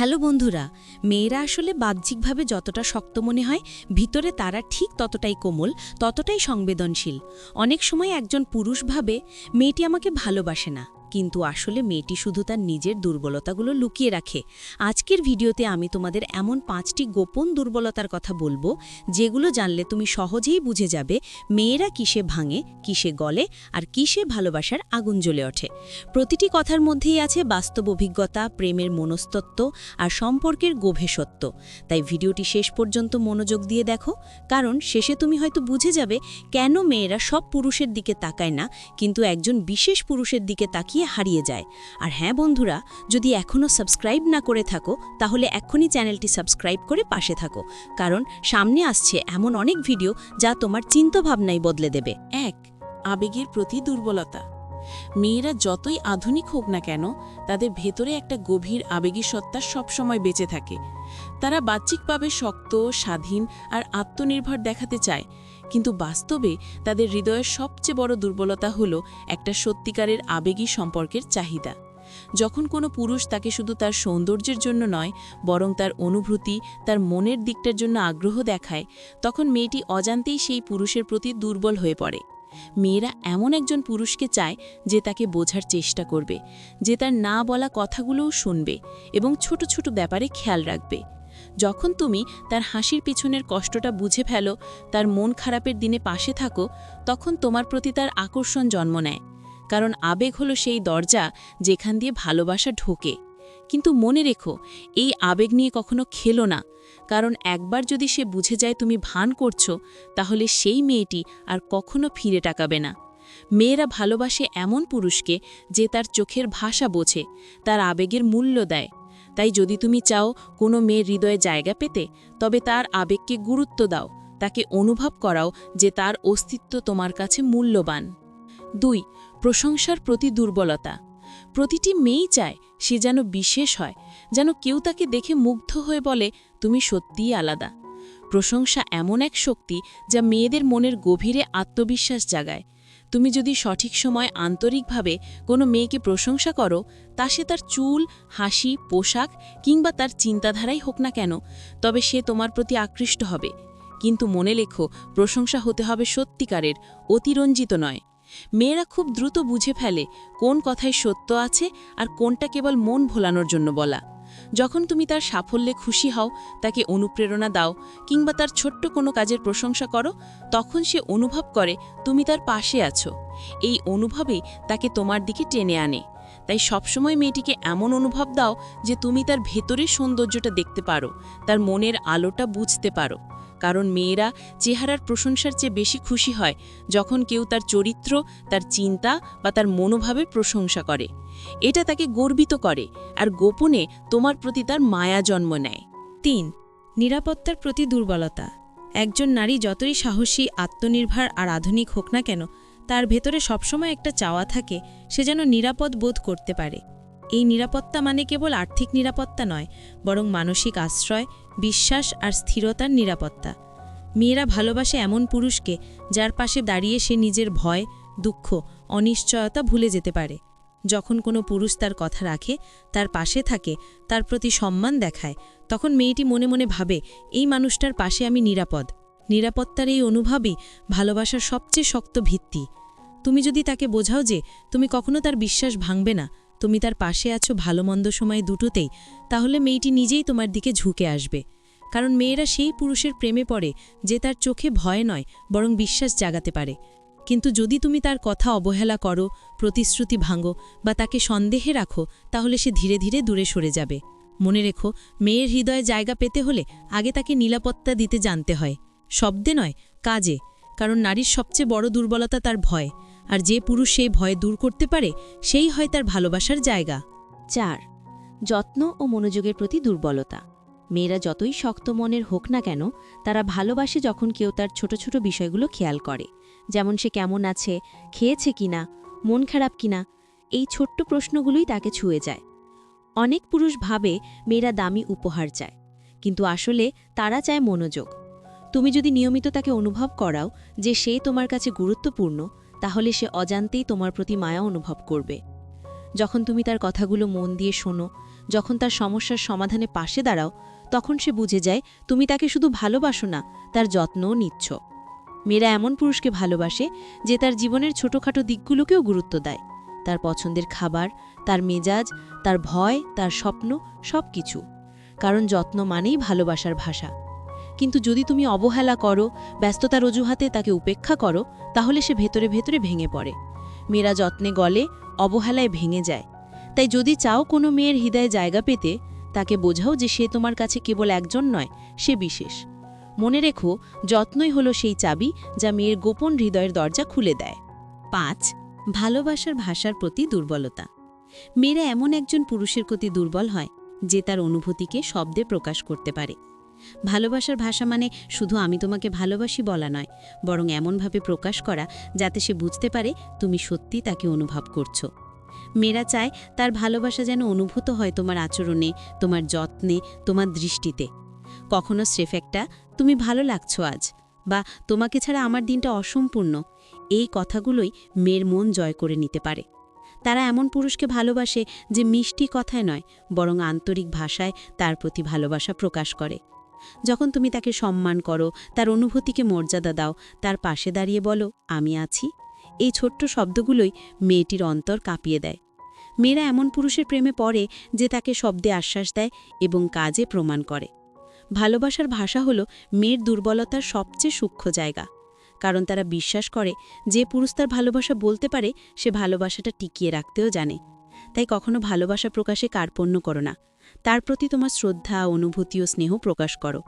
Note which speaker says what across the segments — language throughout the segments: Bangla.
Speaker 1: হ্যালো বন্ধুরা, মেয়েরা আসলে বাহ্যিকভাবে যতটা শক্ত মনে হয়, ভিতরে তারা ঠিক ততটাই কোমল, ততটাই সংবেদনশীল। অনেক সময় একজন পুরুষ ভাবে, মেয়েটি আমাকে ভালোবাসে না। কিন্তু আসলে মেয়েটি শুধু তার নিজের দুর্বলতাগুলো লুকিয়ে রাখে। আজকের ভিডিওতে আমি তোমাদের এমন পাঁচটি গোপন দুর্বলতার কথা বলব, যেগুলো জানলে তুমি সহজেই বুঝে যাবে মেয়েরা কিসে ভাঙে, কিসে গলে আর কিসে ভালোবাসার আগুন জ্বলে ওঠে। প্রতিটি কথার মধ্যেই আছে বাস্তব অভিজ্ঞতা, প্রেমের মনস্তত্ত্ব আর সম্পর্কের গভীর সত্য। তাই ভিডিওটি শেষ পর্যন্ত মনোযোগ দিয়ে দেখো, কারণ শেষে তুমি হয়তো বুঝে যাবে কেন মেয়েরা সব পুরুষের দিকে তাকায় না, কিন্তু একজন বিশেষ পুরুষের দিকে তাকিয়ে হারিয়ে যায়। আর হ্যাঁ বন্ধুরা, যদি এখনও সাবস্ক্রাইব না করে থাকো, তাহলে এখনই চ্যানেলটি সাবস্ক্রাইব করে পাশে থাকো। কারণ সামনে আসছে এমন অনেক ভিডিও যা তোমার চিন্তাভাবনাই বদলে দেবে।
Speaker 2: এক, আবেগের প্রতি দুর্বলতা। মেয়েরা যতই আধুনিক হোক না কেন, তাদের ভেতরে একটা গভীর আবেগী সত্তা সবসময় বেঁচে থাকে। তারা বাহ্যিকভাবে শক্ত, স্বাধীন আর আত্মনির্ভর দেখাতে চায়, কিন্তু বাস্তবে তাদের হৃদয়ের সবচেয়ে বড় দুর্বলতা হল একটা সত্যিকারের আবেগী সম্পর্কের চাহিদা। যখন কোনো পুরুষ তাকে শুধু তার সৌন্দর্যের জন্য নয়, বরং তার অনুভূতি, তার মনের দিকটার জন্য আগ্রহ দেখায়, তখন মেয়েটি অজান্তেই সেই পুরুষের প্রতি দুর্বল হয়ে পড়ে। মেয়েরা এমন একজন পুরুষকে চায় যে তাকে বোঝার চেষ্টা করবে, যে তার না বলা কথাগুলোও শুনবে এবং ছোট ছোট ব্যাপারে খেয়াল রাখবে। যখন তুমি তার হাসির পিছনের কষ্টটা বুঝে ফেলো, তার মন খারাপের দিনে পাশে থাকো, তখন তোমার প্রতি তার আকর্ষণ জন্ম নেয়। কারণ আবেগ হলো সেই দরজা যেখান দিয়ে ভালোবাসা ঢোকে। কিন্তু মনে রেখো, এই আবেগ নিয়ে কখনো খেলো না। কারণ একবার যদি সে বুঝে যায় তুমি ভান করছ, তাহলে সেই মেয়েটি আর কখনো ফিরে টাকাবে না। মেয়েরা ভালোবাসে এমন পুরুষকে যে তার চোখের ভাষা বোঝে, তার আবেগের মূল্য দেয়। তাই যদি তুমি চাও কোনো মেয়ের হৃদয়ে জায়গা পেতে, তবে তার আবেগকে গুরুত্ব দাও, তাকে অনুভব করাও যে তার অস্তিত্ব তোমার কাছে মূল্যবান। দুই, প্রশংসার প্রতি দুর্বলতা। প্রতিটি মেয়েই চায় সে যেন বিশেষ হয়, যেন কেউ তাকে দেখে মুগ্ধ হয়ে বলে, তুমি সত্যিই আলাদা। প্রশংসা এমন এক শক্তি যা মেয়েদের মনের গভীরে আত্মবিশ্বাস জাগায়। তুমি যদি সঠিক সময় আন্তরিকভাবে কোনো মেয়েকে প্রশংসা করো, তা সে তার চুল, হাসি, পোশাক কিংবা তার চিন্তাধারাই হোক না কেন, তবে সে তোমার প্রতি আকৃষ্ট হবে। কিন্তু মনে লেখো, প্রশংসা হতে হবে সত্যিকারের, অতিরঞ্জিত নয়। মেয়েরা খুব দ্রুত বুঝে ফেলে কোন কথায় সত্য আছে আর কোনটা কেবল মন ভোলানোর জন্য বলা। যখন তুমি তার সাফল্যে খুশি হও, তাকে অনুপ্রেরণা দাও কিংবা তার ছোট্ট কোনো কাজের প্রশংসা করো, তখন সে অনুভব করে তুমি তার পাশে আছো। এই অনুভবেই তাকে তোমার দিকে টেনে আনে। তাই সবসময় মেয়েটিকে এমন অনুভব দাও যে তুমি তার ভেতরের সৌন্দর্যটা দেখতে পারো, তার মনের আলোটা বুঝতে পারো। কারণ মেয়েরা চেহারার প্রশংসার চেয়ে বেশি খুশি হয় যখন কেউ তার চরিত্র, তার চিন্তা বা তার মনোভাবের প্রশংসা করে। এটা তাকে গর্বিত করে আর গোপনে তোমার প্রতি তার মায়া জন্ম নেয়।
Speaker 1: তিন, নিরাপত্তার প্রতি দুর্বলতা। একজন নারী যতই সাহসী, আত্মনির্ভর আর আধুনিক হোক না কেন তার ভেতরে সবসময় একটা চাওয়া থাকে, সে যেন নিরাপদ বোধ করতে পারে। এই নিরাপত্তা মানে কেবল আর্থিক নিরাপত্তা নয়, বরং মানসিক আশ্রয়, বিশ্বাস আর স্থিরতার নিরাপত্তা। মেয়েরা ভালোবাসে এমন পুরুষকে, যার পাশে দাঁড়িয়ে সে নিজের ভয়, দুঃখ, অনিশ্চয়তা ভুলে যেতে পারে। যখন কোনো পুরুষ তার কথা রাখে, তার পাশে থাকে, তার প্রতি সম্মান দেখায়, তখন মেয়েটি মনে মনে ভাবে, এই মানুষটার পাশে আমি নিরাপদ। নিরাপত্তার এই অনুভবই ভালোবাসার সবচেয়ে শক্ত ভিত্তি। তুমি যদি তাকে বোঝাও যে তুমি কখনো তার বিশ্বাস ভাঙবে না, তুমি তার পাশে আছো ভালো মন্দ সময় দুটোতেই, তাহলে মেয়েটি নিজেই তোমার দিকে ঝুঁকে আসবে। কারণ মেয়েরা সেই পুরুষের প্রেমে পড়ে যে তার চোখে ভয় নয়, বরং বিশ্বাস জাগাতে পারে। কিন্তু যদি তুমি তার কথা অবহেলা করো, প্রতিশ্রুতি ভাঙো বা তাকে সন্দেহে রাখো, তাহলে সে ধীরে ধীরে দূরে সরে যাবে। মনে রেখো, মেয়ের হৃদয়ে জায়গা পেতে হলে আগে তাকে নিরাপত্তা দিতে জানতে হয়। শব্দে নয়, কাজে। কারণ নারীর সবচেয়ে বড় দুর্বলতা তার ভয়। আর যে পুরুষ সেই ভয় দূর করতে পারে, সেই হয় তার ভালোবাসার জায়গা।
Speaker 3: চার, যত্ন ও মনোযোগের প্রতি দুর্বলতা। মেয়েরা যতই শক্ত মনের হোক না কেন, তারা ভালোবাসে যখন কেউ তার ছোট ছোট বিষয়গুলো খেয়াল করে। যেমন সে কেমন আছে, খেয়েছে কিনা, মন খারাপ কিনা, এই ছোট্ট প্রশ্নগুলোই তাকে ছুঁয়ে যায়। অনেক পুরুষ ভাবে মেয়েরা দামি উপহার চায়, কিন্তু আসলে তারা চায় মনোযোগ। তুমি যদি নিয়মিত তাকে অনুভব করাও যে সে তোমার কাছে গুরুত্বপূর্ণ তাহলে সে অজান্তেই তোমার প্রতি মায়া অনুভব করবে। যখন তুমি তার কথাগুলো মন দিয়ে শোনো, যখন তার সমস্যার সমাধানে পাশে দাঁড়াও, তখন সে বুঝে যায়, তুমি তাকে শুধু ভালোবাসো না, তার যত্নও নিচ্ছ। মেয়েরা এমন পুরুষকে ভালোবাসে যে তার জীবনের ছোটখাটো দিকগুলোকেও গুরুত্ব দেয়। তার পছন্দের খাবার, তার মেজাজ, তার ভয়, তার স্বপ্ন সব কিছু কারণ যত্ন মানেই ভালোবাসার ভাষা। কিন্তু যদি তুমি অবহেলা করো, ব্যস্ততার অজুহাতে তাকে উপেক্ষা করো, তাহলে সে ভেতরে ভেতরে ভেঙে পড়ে। মেয়েরা যত্নে গলে, অবহেলায় ভেঙে যায়। তাই যদি চাও কোনো মেয়ের হৃদয়ে জায়গা পেতে, তাকে বোঝাও যে সে তোমার কাছে কেবল একজন নয়, সে বিশেষ। মনে রেখো, যত্নই হলো সেই চাবি যা মেয়ের গোপন হৃদয়ের দরজা খুলে দেয়।
Speaker 1: পাঁচ, ভালোবাসার ভাষার প্রতি দুর্বলতা। মেয়েরা এমন একজন পুরুষের প্রতি দুর্বল হয়, যে তার অনুভূতিকে শব্দে প্রকাশ করতে পারে। ভালোবাসার ভাষা মানে শুধু আমি তোমাকে ভালোবাসি বলা নয়, বরং এমনভাবে প্রকাশ করা যাতে সে বুঝতে পারে তুমি সত্যি তাকে অনুভব করছ। মেয়েরা চায় তার ভালোবাসা যেন অনুভূত হয় তোমার আচরণে, তোমার যত্নে, তোমার দৃষ্টিতে। কখনো স্রেফ একটা, তুমি ভালো লাগছো আজ বা তোমাকে ছাড়া আমার দিনটা অসম্পূর্ণ এই কথাগুলোই মেয়ের মন জয় করে নিতে পারে। তারা এমন পুরুষকে ভালোবাসে যে মিষ্টি কথায় নয়, বরং আন্তরিক ভাষায় তার প্রতি ভালোবাসা প্রকাশ করে। যখন তুমি তাকে সম্মান করো, তার অনুভূতিকে মর্যাদা দাও, তার পাশে দাঁড়িয়ে বলো, আমি আছি। এই ছোট্ট শব্দগুলোই মেয়েটির অন্তর কাঁপিয়ে দেয়। মেয়েরা এমন পুরুষের প্রেমে পড়ে যে তাকে শব্দে আশ্বাস দেয় এবং কাজে প্রমাণ করে। ভালোবাসার ভাষা হল মেয়ের দুর্বলতার সবচেয়ে সূক্ষ্ম জায়গা। কারণ তারা বিশ্বাস করে যে পুরুষ তার ভালোবাসা বলতে পারে, সে ভালোবাসাটা টিকিয়ে রাখতেও জানে। তাই কখনো ভালোবাসা প্রকাশে কার্পণ্য করো না। তার প্রতি তোমার শ্রদ্ধা, অনুভূতি ও স্নেহ প্রকাশ করো।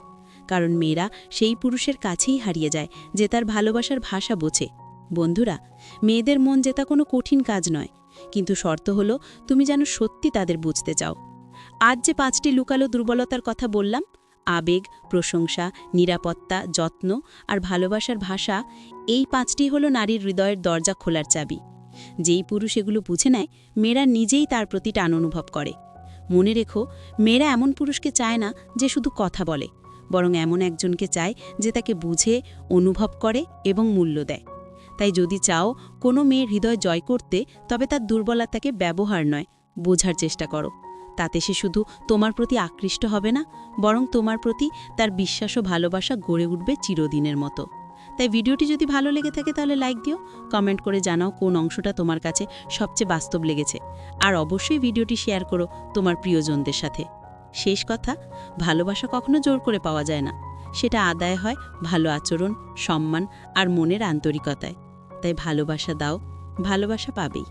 Speaker 1: কারণ মেয়েরা সেই পুরুষের কাছেই হারিয়ে যায়, যে তার ভালোবাসার ভাষা বোঝে। বন্ধুরা, মেয়েদের মন জেতা কোনো কঠিন কাজ নয়। কিন্তু শর্ত হলো, তুমি যেন সত্যি তাদের বুঝতে চাও। আজ যে পাঁচটি লুকালো দুর্বলতার কথা বললাম, আবেগ, প্রশংসা, নিরাপত্তা, যত্ন আর ভালোবাসার ভাষা, এই পাঁচটি হলো নারীর হৃদয়ের দরজা খোলার চাবি। যেই পুরুষ এগুলো বুঝে নেয়, মেয়েরা নিজেই তার প্রতি টান অনুভব করে। মনে রেখো, মেয়েরা এমন পুরুষকে চায় না যে শুধু কথা বলে, বরং এমন একজনকে চায় যে তাকে বুঝে, অনুভব করে এবং মূল্য দেয়। তাই যদি চাও কোনো মেয়ের হৃদয় জয় করতে, তবে তার দুর্বলতাকে ব্যবহার নয়, বোঝার চেষ্টা করো। তাতে সে শুধু তোমার প্রতি আকৃষ্ট হবে না, বরং তোমার প্রতি তার বিশ্বাস ও ভালোবাসা গড়ে উঠবে চিরদিনের মতো। তাই ভিডিওটি যদি ভালো লেগে থাকে তাহলে লাইক দিও, কমেন্ট করে জানাও কোন অংশটা তোমার কাছে সবচেয়ে বাস্তব লেগেছে। আর অবশ্যই ভিডিওটি শেয়ার করো তোমার প্রিয়জনদের সাথে। শেষ কথা, ভালোবাসা কখনো জোর করে পাওয়া যায় না। সেটা আদায় হয় ভালো আচরণ, সম্মান আর মনের আন্তরিকতায়। তাই ভালোবাসা দাও, ভালোবাসা পাবেই।